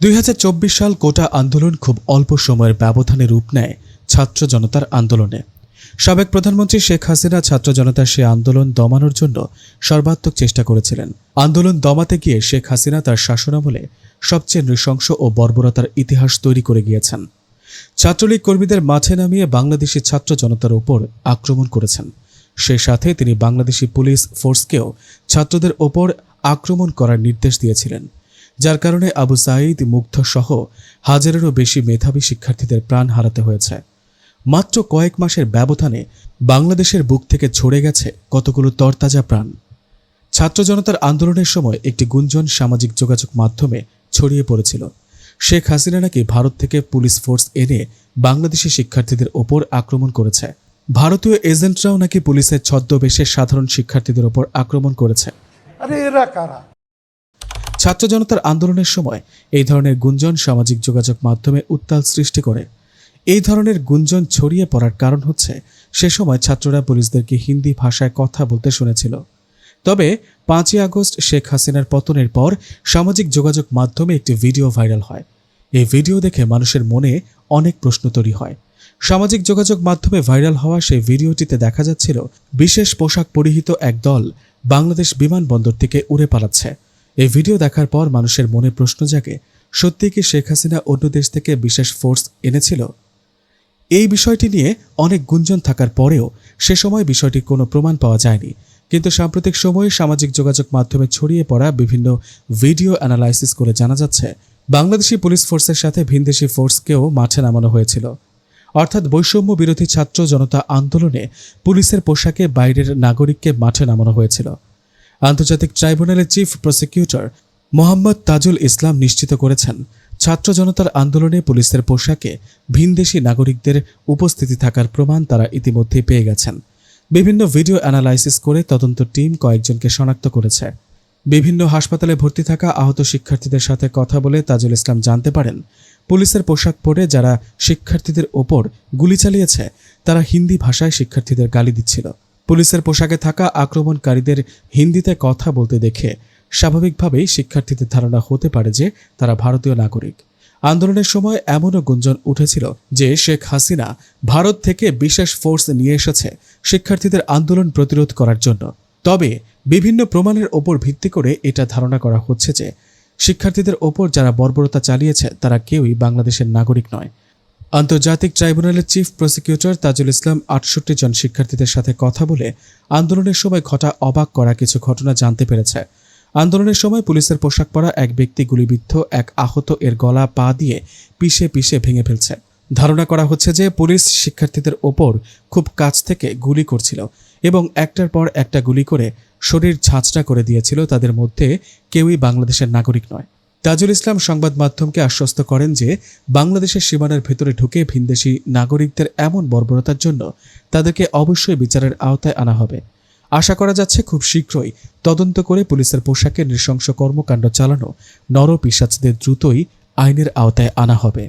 দুই হাজার চব্বিশ সাল কোটা আন্দোলন খুব অল্প সময়ের ব্যবধানে রূপ নেয় ছাত্র জনতার আন্দোলনে। সাবেক প্রধানমন্ত্রী শেখ হাসিনা ছাত্র জনতার সে আন্দোলন দমানোর জন্য সর্বাত্মক চেষ্টা করেছিলেন। আন্দোলন দমাতে গিয়ে শেখ হাসিনা তার শাসনামলে সবচেয়ে নৃশংস ও বর্বরতার ইতিহাস তৈরি করে গিয়েছেন। ছাত্রলীগ কর্মীদের মাঠে নামিয়ে বাংলাদেশি ছাত্র জনতার ওপর আক্রমণ করেছেন। সে সাথে তিনি বাংলাদেশি পুলিশ ফোর্সকেও ছাত্রদের ওপর আক্রমণ করার নির্দেশ দিয়েছিলেন। যার কারণে আবু সাঈদ মুগ্ধ সহ হাজারেরও বেশি মেধাবী শিক্ষার্থীদের প্রাণ হারাতে হয়েছে। মাত্র কয়েক মাসের ব্যবধানে বাংলাদেশের বুক থেকে ঝরে গেছে কতগুলো তরতাজা প্রাণ। ছাত্র জনতার আন্দোলনের সময় একটি গুঞ্জন সামাজিক যোগাযোগ মাধ্যমে ছড়িয়ে পড়েছিল। শেখ হাসিনা নাকি ভারত থেকে পুলিশ ফোর্স এনে বাংলাদেশি শিক্ষার্থীদের ওপর আক্রমণ করেছে। ভারতীয় এজেন্টরাও নাকি পুলিশের ছদ্মবেশে সাধারণ শিক্ষার্থীদের ওপর আক্রমণ করেছে। আরে এরা কারা? ছাত্র জনতার আন্দোলনের সময় এই ধরনের গুঞ্জন সামাজিক যোগাযোগ মাধ্যমে উত্তাল সৃষ্টি করে। এই ধরনের গুঞ্জন ছড়িয়ে পড়ার কারণ হচ্ছে, সে সময় ছাত্ররা পুলিশদেরকে হিন্দি ভাষায় কথা বলতে শুনেছিল। তবে পাঁচই আগস্ট শেখ হাসিনার পতনের পর সামাজিক যোগাযোগ মাধ্যমে একটি ভিডিও ভাইরাল হয়। এই ভিডিও দেখে মানুষের মনে অনেক প্রশ্ন তৈরি হয়। সামাজিক যোগাযোগ মাধ্যমে ভাইরাল হওয়া সেই ভিডিওটিতে দেখা যাচ্ছিল, বিশেষ পোশাক পরিহিত এক দল বাংলাদেশ বিমানবন্দর থেকে উড়ে পালাচ্ছে। এই ভিডিও দেখার পর মানুষের মনে প্রশ্ন জাগে, সত্যি কি শেখ হাসিনা অন্য দেশ থেকে বিশেষ ফোর্স এনেছিল? এই বিষয়টি নিয়ে অনেক গুঞ্জন থাকার পরেও সে সময় বিষয়টির কোনো প্রমাণ পাওয়া যায়নি। কিন্তু সাম্প্রতিক সময়ে সামাজিক যোগাযোগ মাধ্যমে ছড়িয়ে পড়া বিভিন্ন ভিডিও অ্যানালাইসিস করে জানা যাচ্ছে, বাংলাদেশি পুলিশ ফোর্সের সাথে ভিনদেশি ফোর্সকেও মাঠে নামানো হয়েছিল। অর্থাৎ বৈষম্য বিরোধী ছাত্র জনতা আন্দোলনে পুলিশের পোশাকে বাইরের নাগরিককে মাঠে নামানো হয়েছিল। আন্তর্জাতিক ট্রাইব্যুনালের চিফ প্রসিকিউটর মোহাম্মদ তাজুল ইসলাম নিশ্চিত করেছেন, ছাত্র জনতার আন্দোলনে পুলিশের পোশাকে ভিনদেশি নাগরিকদের উপস্থিতি থাকার প্রমাণ তারা ইতিমধ্যে পেয়ে গেছেন। বিভিন্ন ভিডিও অ্যানালাইসিস করে তদন্ত টিম কয়েকজনকে শনাক্ত করেছে। বিভিন্ন হাসপাতালে ভর্তি থাকা আহত শিক্ষার্থীদের সাথে কথা বলে তাজুল ইসলাম জানতে পারেন, পুলিশের পোশাক পরে যারা শিক্ষার্থীদের ওপর গুলি চালিয়েছে, তারা হিন্দি ভাষায় শিক্ষার্থীদের গালি দিচ্ছিল। পুলিশের পোশাকে থাকা আক্রমণকারীদের হিন্দিতে কথা বলতে দেখে স্বাভাবিকভাবেই শিক্ষার্থীদের ধারণা হতে পারে যে তারা ভারতীয় নাগরিক। আন্দোলনের সময় এমনও গুঞ্জন উঠেছিল যে শেখ হাসিনা ভারত থেকে বিশেষ ফোর্স নিয়ে এসেছে শিক্ষার্থীদের আন্দোলন প্রতিরোধ করার জন্য। তবে বিভিন্ন প্রমাণের ওপর ভিত্তি করে এটা ধারণা করা হচ্ছে যে শিক্ষার্থীদের ওপর যারা বর্বরতা চালিয়েছে তারা কেউই বাংলাদেশের নাগরিক নয়। আন্তর্জাতিক ট্রাইব্যুনালের চিফ প্রসিকিউটর তাজুল ইসলাম আটষট্টি জন শিক্ষার্থীদের সাথে কথা বলে আন্দোলনের সময় ঘটা অবাক করা কিছু ঘটনা জানতে পেরেছে। আন্দোলনের সময় পুলিশের পোশাক পরা এক ব্যক্তি গুলিবিদ্ধ, এক আহত, এর গলা পা দিয়ে পিষে পিষে ভেঙে ফেলছে। ধারণা করা হচ্ছে যে পুলিশ শিক্ষার্থীদের ওপর খুব কাছ থেকে গুলি করছিল এবং একটার পর একটা গুলি করে শরীর ঝাঁচটা করে দিয়েছিল। তাদের মধ্যে কেউই বাংলাদেশের নাগরিক নয়। তাজুল ইসলাম সংবাদ মাধ্যমকে আশ্বস্ত করেন যে, বাংলাদেশের সীমানার ভেতরে ঢুকে ভিনদেশি নাগরিকদের এমন বর্বরতার জন্য তাদেরকে অবশ্যই বিচারের আওতায় আনা হবে। আশা করা যাচ্ছে খুব শীঘ্রই তদন্ত করে পুলিশের পোশাকে নৃশংস কর্মকাণ্ড চালানো নরপিসাচদের দ্রুতই আইনের আওতায় আনা হবে।